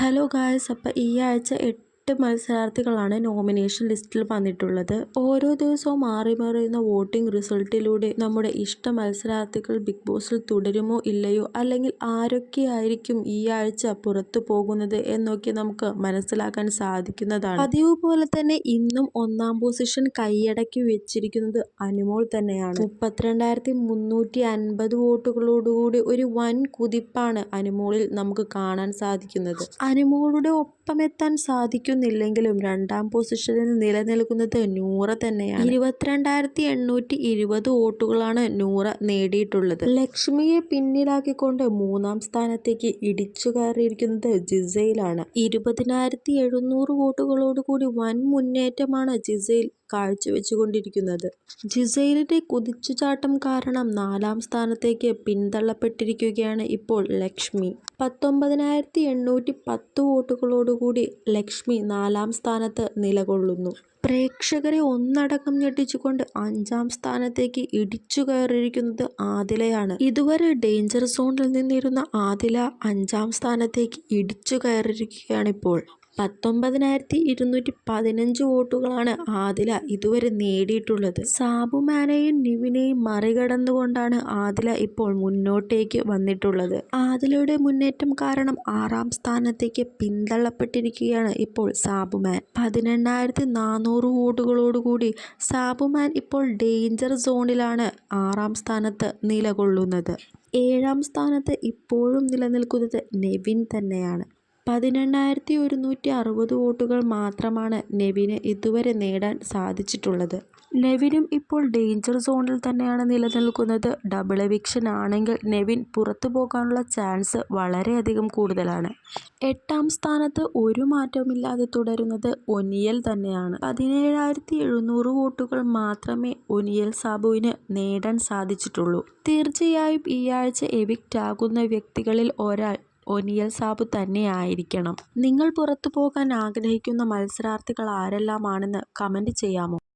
Hello guys അപ്പോൾ ഈ ആഴ്ച എട്ട് മത്സരാർത്ഥികളാണ് നോമിനേഷൻ ലിസ്റ്റിൽ വന്നിട്ടുള്ളത്. ഓരോ ദിവസവും മാറി മറിയുന്ന വോട്ടിംഗ് റിസൾട്ടിലൂടെ നമ്മുടെ ഇഷ്ട മത്സരാർത്ഥികൾ ബിഗ് ബോസിൽ തുടരുമോ ഇല്ലയോ അല്ലെങ്കിൽ ആരൊക്കെയായിരിക്കും ഈ ആഴ്ച പുറത്തു പോകുന്നത് എന്നൊക്കെ നമുക്ക് മനസ്സിലാക്കാൻ സാധിക്കുന്നതാണ്. പതിവ് പോലെ തന്നെ ഇന്നും ഒന്നാം പൊസിഷൻ കൈയടക്കി വെച്ചിരിക്കുന്നത് അനുമോൾ തന്നെയാണ്. മുപ്പത്തിരണ്ടായിരത്തി മുന്നൂറ്റി അൻപത് വോട്ടുകളോടുകൂടി ഒരു വൻ കുതിപ്പാണ് അനുമോളിൽ നമുക്ക് കാണാൻ സാധിക്കുന്നത്. അനുമോളുടെ ഒപ്പമെത്താൻ സാധിക്കുന്നില്ലെങ്കിലും രണ്ടാം പൊസിഷനിൽ നിലനിൽക്കുന്നത് നൂറ തന്നെയാണ്. ഇരുപത്തിരണ്ടായിരത്തി എണ്ണൂറ്റി ഇരുപത് വോട്ടുകളാണ് നൂറ നേടിയിട്ടുള്ളത്. ലക്ഷ്മിയെ പിന്നിലാക്കിക്കൊണ്ട് മൂന്നാം സ്ഥാനത്തേക്ക് ഇടിച്ചു കയറിയിരിക്കുന്നത് ജിസയിലാണ്. ഇരുപതിനായിരത്തി എഴുന്നൂറ് വോട്ടുകളോടുകൂടി വൻ മുന്നേറ്റമാണ് ജിസയിൽ കാഴ്ചവെച്ചുകൊണ്ടിരിക്കുന്നത്. ജിസൈലിന്റെ കുതിച്ചുചാട്ടം കാരണം നാലാം സ്ഥാനത്തേക്ക് പിന്തള്ളപ്പെട്ടിരിക്കുകയാണ് ഇപ്പോൾ ലക്ഷ്മി. പത്തൊമ്പതിനായിരത്തി എണ്ണൂറ്റി പത്ത് വോട്ടുകളോടുകൂടി ലക്ഷ്മി നാലാം സ്ഥാനത്ത് നിലകൊള്ളുന്നു. പ്രേക്ഷകരെ ഒന്നടക്കം ഞെട്ടിച്ചുകൊണ്ട് അഞ്ചാം സ്ഥാനത്തേക്ക് ഇടിച്ചു കയറിയിരിക്കുന്നത് ആദിലയാണ്. ഇതുവരെ ഡേഞ്ചർ സോണിൽ നിന്നിരുന്ന ആദില അഞ്ചാം സ്ഥാനത്തേക്ക് ഇടിച്ചു കയറിയിരിക്കുകയാണിപ്പോൾ. പത്തൊമ്പതിനായിരത്തി ഇരുന്നൂറ്റി പതിനഞ്ച് വോട്ടുകളാണ് ആദില ഇതുവരെ നേടിയിട്ടുള്ളത്. സാബുമാനെയും നിവിനെയും മറികടന്നുകൊണ്ടാണ് ആദില ഇപ്പോൾ മുന്നോട്ടേക്ക് വന്നിട്ടുള്ളത്. ആദിലയുടെ മുന്നേറ്റം കാരണം ആറാം സ്ഥാനത്തേക്ക് പിന്തള്ളപ്പെട്ടിരിക്കുകയാണ് ഇപ്പോൾ സാബുമാൻ പതിനെണ്ണായിരത്തി നാനൂറ് വോട്ടുകളോടുകൂടി സാബുമാൻ ഇപ്പോൾ ഡേഞ്ചർ സോണിലാണ് ആറാം സ്ഥാനത്ത് നിലകൊള്ളുന്നത്. ഏഴാം സ്ഥാനത്ത് ഇപ്പോഴും നിലനിൽക്കുന്നത് നെവിൻ തന്നെയാണ്. പതിനെണ്ണായിരത്തി ഒരുന്നൂറ്റി അറുപത് വോട്ടുകൾ മാത്രമാണ് നെവിന് ഇതുവരെ നേടാൻ സാധിച്ചിട്ടുള്ളത്. നെവിനും ഇപ്പോൾ ഡേഞ്ചർ സോണിൽ തന്നെയാണ് നിലനിൽക്കുന്നത്. ഡബിൾ എവിക്ഷൻ ആണെങ്കിൽ നെവിൻ പുറത്തു പോകാനുള്ള ചാൻസ് വളരെയധികം കൂടുതലാണ്. എട്ടാം സ്ഥാനത്ത് ഒരു മാറ്റവുമില്ലാതെ തുടരുന്നത് ഒനിയൽ തന്നെയാണ്. പതിനേഴായിരത്തി എഴുന്നൂറ് വോട്ടുകൾ മാത്രമേ ഒനിയൽ സാബുവിന് നേടാൻ സാധിച്ചിട്ടുള്ളൂ. തീർച്ചയായും ഈ ആഴ്ച എവിക്റ്റ് ആകുന്ന വ്യക്തികളിൽ ഒരാൾ ഒനിയൽ സാബു തന്നെയായിരിക്കണം നിങ്ങൾ പുറത്തു പോകാൻ ആഗ്രഹിക്കുന്ന മത്സരാർത്ഥികൾ ആരെല്ലാമാണെന്ന് കമന്റ് ചെയ്യാമോ?